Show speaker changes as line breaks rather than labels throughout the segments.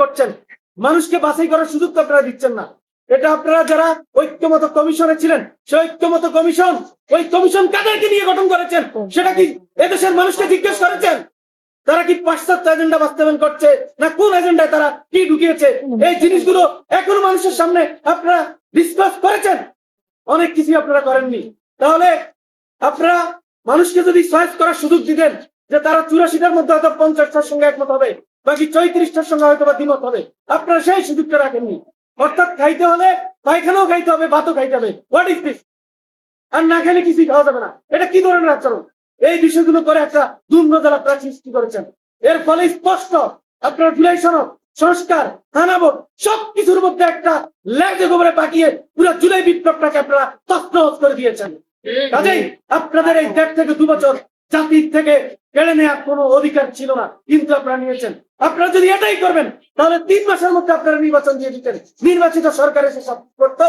করছেন। মানুষকে বাছাই করার সুযোগ তো আপনারা দিচ্ছেন না। এটা আপনারা যারা ঐক্যমত কমিশনে ছিলেন সেই ঐক্যমত কমিশন, ওই কমিশন কাদেরকে নিয়ে গঠন করেছেন? সেটা কি এদেশের মানুষকে জিজ্ঞেস করেছেন? তারা কি পাশ্চাত্য এজেন্ডা বাস্তবায়ন করছে? না কোন এজেন্ডায় তারা কি ঢুকিয়েছে? এই জিনিসগুলো এখনও মানুষের সামনে আপনারা ডিসকাস করেছেন? অনেক কিছু আপনারা করেননি। তাহলে আপনারা মানুষকে যদি চয়েস করার সুযোগ দিতেন যে তারা চুরাশিটার মধ্যে হয়তো পঞ্চাশটার সঙ্গে একমত হবে বাকি চৌত্রিশটার সঙ্গে হয়তো বা দ্বিমত হবে। আপনারা সেই সুযোগটা রাখেননি। অর্থাৎ খাইতে হলে পায়খানাও খাইতে হবে ভাতও খাইতে হবে। হোয়াট ইজ দিস আর না খেলে কিছুই খাওয়া যাবে না। এটা কি ধরনের আচরণ? এই বিষয়গুলো করে একটা দুর্নজল আপনারা সৃষ্টি করেছেন। এর ফলে স্পষ্ট। আপনারা জুলাই সনদ সংস্কার থানাবোধ সবকিছুর মধ্যে একটা লেগে গোবরে পাকিয়ে পুরো জুলাই বিপ্লবটাকে আপনারা তছনছ করে দিয়েছেন। কাজেই আপনাদের এই দেড় থেকে দু বছর জাতির থেকে কেড়ে নেওয়ার কোনো অধিকার ছিল না। কিন্তু আপনারা নিয়েছেন। আপনারা যদি এটাই করবেন তাহলে তিন মাসের মধ্যে আপনারা নির্বাচন দিয়ে দিতেন। নির্বাচিত সরকার এসে সব করতো।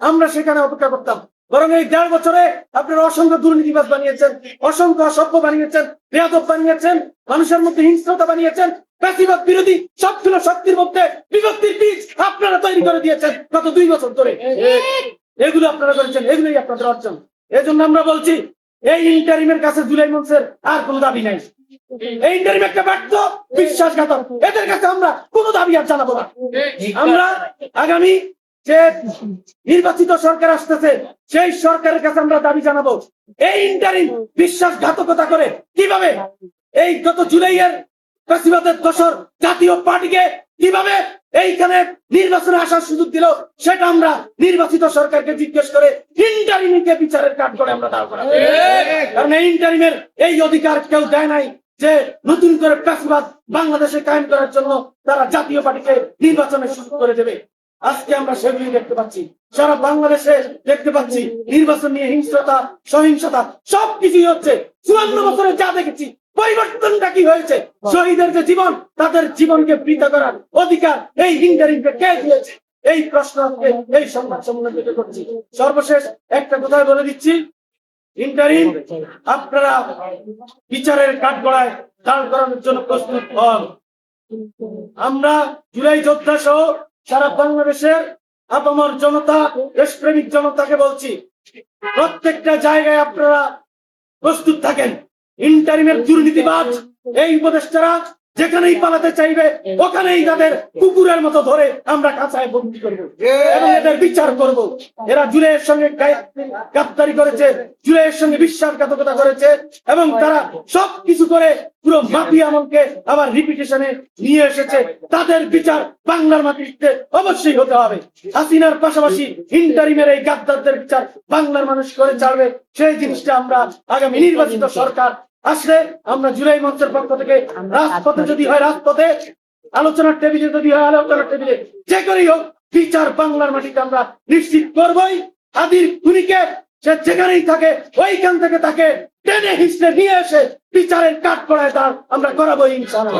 আমরা সেখানে অপেক্ষা করতাম। বরং এই দেড় বছরে আপনারা অসংখ্য দুর্নীতিবাদ বানিয়েছেন অসংখ্য অসভ্য বানিয়েছেন বেয়াদব বানিয়েছেন মানুষের মধ্যে হিংস্রতা বানিয়েছেন প্যাসিবাদ বিরোধী সবগুলো শক্তির মধ্যে বিভক্তির বীজ আপনারা তৈরি করে দিয়েছেন গত দুই বছর ধরে। এগুলো আপনারা করেছেন এগুলোই আপনাদের অর্জন। এই আমরা বলছি এই ইন্টারিমের কাছে জুলাই মঞ্চের আর দাবি নাই। এই ইন্টারিম একটা ব্যর্থ, বিশ্বাসঘাতক। এদের কাছে আমরা দাবি আর জানাব না। আমরা আগামী যে নির্বাচিত সরকার আসতেছে, সেই সরকারের কাছে আমরা দাবি জানাব। এই ইন্টারিম বিশ্বাসঘাতকতা করে কীভাবে এই গত জুলাইয়ের ফ্যাসিবাদের দশর জাতীয় পার্টিকে কীভাবে এইখানে নির্বাচনে আসার সুযোগ দিল সেটা আমরা নির্বাচিত সরকারকে জিজ্ঞেস করে ইন্টারিমকে বিচারের কাঠ করে আমরা দাঁড় করাবো। কারণ এই ইন্টারিমের এই অধিকার কেউ দেয় নাই যে নতুন করে ফ্যাসিবাদ বাংলাদেশে কায়েম করার জন্য তারা জাতীয় পার্টিকে নির্বাচনের সুযোগ করে দেবে। আজকে আমরা সেগুলি দেখতে পাচ্ছি। সারা বাংলাদেশে দেখতে পাচ্ছি নির্বাচন নিয়ে হিংস্রতা সহিংসতা সবকিছুই হচ্ছে। চুয়ান্ন বছরে যা দেখেছি পরিবর্তনটা কি হয়েছে? শহীদের যে জীবন, তাদের জীবনকে বৃদ্ধা করার অধিকার এই ইন্টারিমকে কে দিয়েছে? এই প্রশ্ন এই সংবাদ সম্মেলন করছি। সর্বশেষ একটা কথাই বলে দিচ্ছি। ইন্টারিম, আপনারা বিচারের কাঠগড়ায় দাঁড় করানোর জন্য প্রস্তুত হন। আমরা জুলাই যোদ্ধা সহ সারা বাংলাদেশের আপামর জনতা, দেশপ্রেমিক জনতাকে বলছি, প্রত্যেকটা জায়গায় আপনারা প্রস্তুত থাকেন। ইন্টারিমের দুর্নীতিবাজ এই উপদেষ্টারা যেখানেই পালাতে চাইবে, ওখানেই তাদের কুকুরের মতো ধরে আমরা কাঁচায় বন্দি করব এবং এদের বিচার করব। এরা জুলাইয়ের সঙ্গে গাদ্দারি করেছে জুলাইয়ের সঙ্গে বিশ্বাসঘাতকতা করেছে এবং তারা সব কিছু করে পুরো মাফিয়া আমলকে আবার রিপিটেশনে নিয়ে এসেছে। তাদের বিচার বাংলার মাটিতে অবশ্যই হতে হবে। হাসিনার পাশাপাশি ইন্টারিমের এই গাদ্দারদের বিচার বাংলার মানুষ করে ছাড়বে। সেই জিনিসটা আমরা আগামী নির্বাচিত সরকার আসলে আমরা জুলাই মঞ্চের পক্ষ থেকে রাজপথে যদি হয় রাজপথে আলোচনার টেবিলে যদি হয় আলোচনার টেবিলে যে করেই হোক বিচার বাংলার মাটিতে আমরা নিশ্চিত করবই। আদির খুনিকে সে যেখানেই থাকে ওইখান থেকে তাকে টেনে হিসড়ে নিয়ে এসে বিচারের কাঠ করায় তার আমরা করাবো ইনশাআল্লাহ।